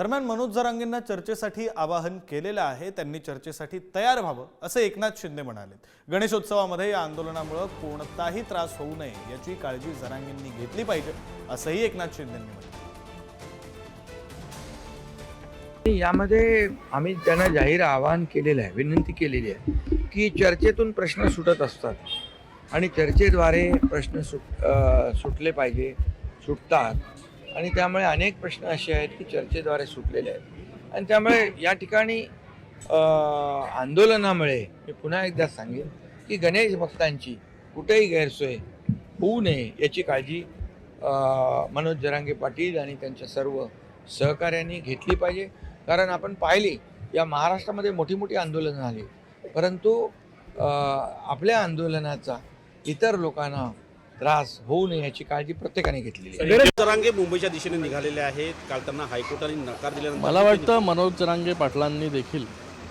दरम्यान मनोज जरांगेंना चर्चेसाठी आवाहन केलेलं आहे. त्यांनी चर्चेसाठी तयार व्हावं असं एकनाथ शिंदे म्हणाले. गणेशोत्सवामध्ये या आंदोलनामुळे कोणताही त्रास होऊ नये याची काळजी जरांगेंनी घेतली पाहिजे असंही एकनाथ शिंदेंनी म्हटलं. यामध्ये आम्ही त्यांना जाहीर आवाहन केलेलं आहे विनंती केलेली आहे की चर्चेतून प्रश्न सुटत असतात. आणि चर्चेद्वारे प्रश्न सुट सुटले पाहिजे सुटतात. आणि त्यामुळे अनेक प्रश्न असे आहेत की चर्चेद्वारे सुटलेले आहेत. आणि त्यामुळे या ठिकाणी आंदोलनामुळे मी पुन्हा एकदा सांगेन की गणेश भक्तांची कुठेही गैरसोय होऊ नये याची काळजी मनोज जरांगे पाटील आणि त्यांच्या सर्व सहकार्यांनी घेतली पाहिजे. कारण आपण पाहिली या महाराष्ट्रामध्ये मोठी मोठी आंदोलनं झाली. परंतु आपल्या आंदोलनाचा इतर लोकांना त्रास होऊ नये याची काळजी प्रत्येकाने घेतलेली आहे. गणेश जरांगे मुंबईच्या दिशेने निघालेले आहेत. काल त्यांना हायकोर्टाने नकार दिल्यानंतर मला वाटतं मनोज जरांगे पाटलांनी देखील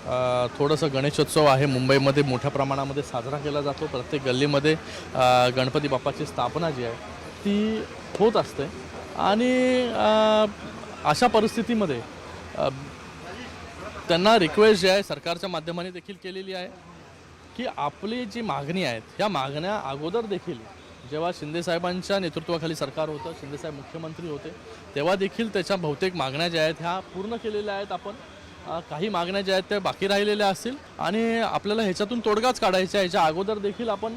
अ, थोडंसं गणेशोत्सव आहे. मुंबईमध्ये मोठ्या प्रमाणामध्ये साजरा केला जातो. प्रत्येक गल्लीमध्ये अ, गणपती बाप्पाची स्थापना जी आहे ती होत असते. आणि अ, अशा परिस्थितीमध्ये अ, त्यांना रिक्वेस्ट जी आहे सरकारच्या माध्यमाने देखील केलेली आहे की आपली जी मागणी आहेत ह्या मागण्या अगोदर देखील जेव्हा शिंदेसाहेबांच्या नेतृत्वाखाली सरकार होतं शिंदेसाहेब मुख्यमंत्री होते तेव्हा देखील त्याच्या बहुतेक मागण्या ज्या आहेत ह्या पूर्ण केलेल्या आहेत आपण. काही मागण्या ज्या आहेत त्या बाकी राहिलेल्या असतील आणि आपल्याला ह्याच्यातून तोडगाच काढायचा आहे. ह्याच्या अगोदर देखील आपण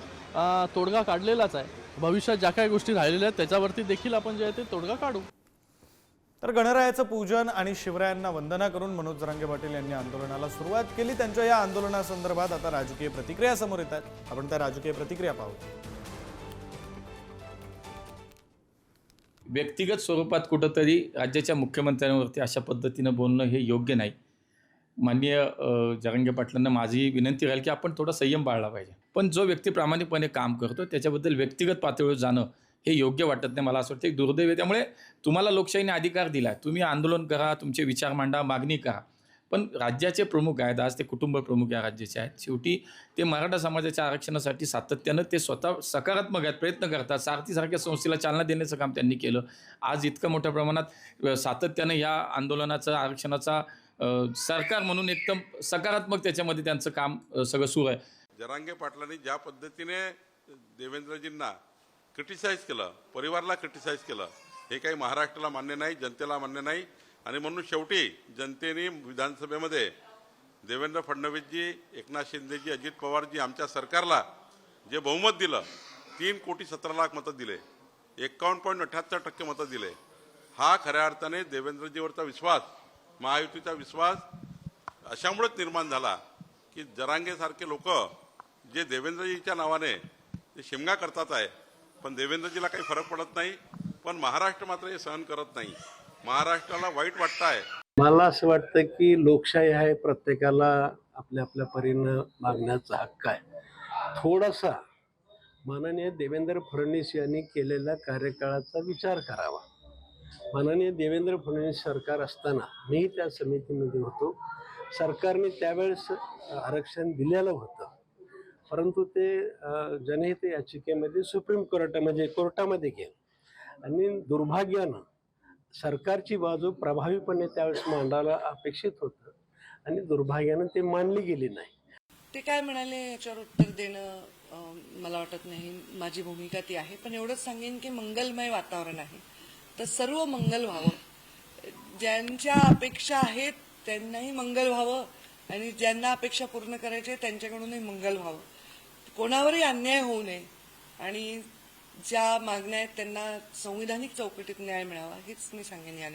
तोडगा काढलेलाच आहे. भविष्यात ज्या काही गोष्टी राहिलेल्या आहेत त्याच्यावरती देखील आपण जे आहे ते तोडगा काढू. तर गणरायाचं पूजन आणि शिवरायांना वंदना करून मनोज जरांगे पाटील यांनी आंदोलनाला सुरुवात केली. त्यांच्या या आंदोलनासंदर्भात आता राजकीय प्रतिक्रिया समोर येतात आपण त्या राजकीय प्रतिक्रिया पाहू. व्यक्तिगत स्वरूपात कुठंतरी राज्याच्या मुख्यमंत्र्यांवरती अशा पद्धतीनं बोलणं हे योग्य नाही. माननीय अ, जरांगे पाटलांना माझी विनंती राहील की आपण थोडा संयम पाळला पाहिजे. पण जो व्यक्ती प्रामाणिकपणे काम करतो त्याच्याबद्दल व्यक्तिगत पातळीवर जाणं हे योग्य वाटत नाही मला असं वाटतं. एक दुर्दैव आहे. त्यामुळे तुम्हाला लोकशाहीने अधिकार दिला तुम्ही आंदोलन करा तुमचे विचार मांडा मागणी करा. पण राज्याचे प्रमुख आहेत आज ते कुटुंब प्रमुख या राज्याचे आहेत. शेवटी ते मराठा समाजाच्या आरक्षणासाठी सातत्यानं ते स्वतः सकारात्मक आहेत प्रयत्न करतात. सारथीसारख्या संस्थेला चालना देण्याचं काम त्यांनी केलं. आज इतकं मोठ्या प्रमाणात सातत्यानं या आंदोलनाचा आरक्षणाचा सरकार म्हणून एकदम सकारात्मक त्याच्यामध्ये त्यांचं काम सगळं सुरू आहे. जरांगे पाटलांनी ज्या पद्धतीने देवेंद्रजींना क्रिटिसाईज केलं परिवारला क्रिटिसाईज केलं हे काही महाराष्ट्राला मान्य नाही जनतेला मान्य नाही आणि म्हणून शेवटी जनतेने विधानसभेमध्ये देवेंद्र फडणवीसजी एकनाथ शिंदेजी अजित पवारजी आमच्या सरकारला जे बहुमत दिलं तीन कोटी सतरा लाख मतं दिले एकावन्न पॉईंट अठ्याहत्तर टक्के मतं दिले. हा खऱ्या अर्थाने देवेंद्रजीवरचा विश्वास महायुतीचा विश्वास अशामुळेच निर्माण झाला की जरांगेसारखे लोक जे देवेंद्रजीच्या नावाने ते शिमगा करतात आहे पण देवेंद्रजीला काही फरक पडत नाही पण महाराष्ट्र मात्र हे सहन करत नाही. महाराष्ट्राला वाईट वाटतं आहे. मला असं वाटतं की लोकशाही आहे प्रत्येकाला आपल्या आपल्या परीनं मागण्याचा हक्क आहे. थोडासा माननीय देवेंद्र फडणवीस यांनी केलेल्या कार्यकाळाचा विचार करावा. माननीय देवेंद्र फडणवीस सरकार असताना मी त्या समितीमध्ये होतो. सरकारने त्यावेळेस आरक्षण दिलेलं होतं. परंतु ते जनहित याचिकेमध्ये सुप्रीम कोर्ट म्हणजे कोर्टामध्ये गेलं. आणि दुर्भाग्यानं सरकारची बाजू प्रभावीपणे त्यावेळेस मांडायला अपेक्षित होतं आणि दुर्भाग्यानं ते मानली गेली नाही. ते काय म्हणाले याच्यावर उत्तर देणं मला वाटत नाही. माझी भूमिका ती आहे. पण एवढंच सांगेन की मंगलमय वातावरण आहे. तर सर्व मंगल व्हावं. ज्यांच्या अपेक्षा आहेत त्यांनाही मंगल व्हावं आणि ज्यांना अपेक्षा पूर्ण करायची त्यांच्याकडूनही मंगल व्हावं. कोणावरही अन्याय होऊ नये आणि ज्या मागण्या आहेत त्यांना संविधानिक चौकटीत न्याय मिळावा हेच मी सांगेन या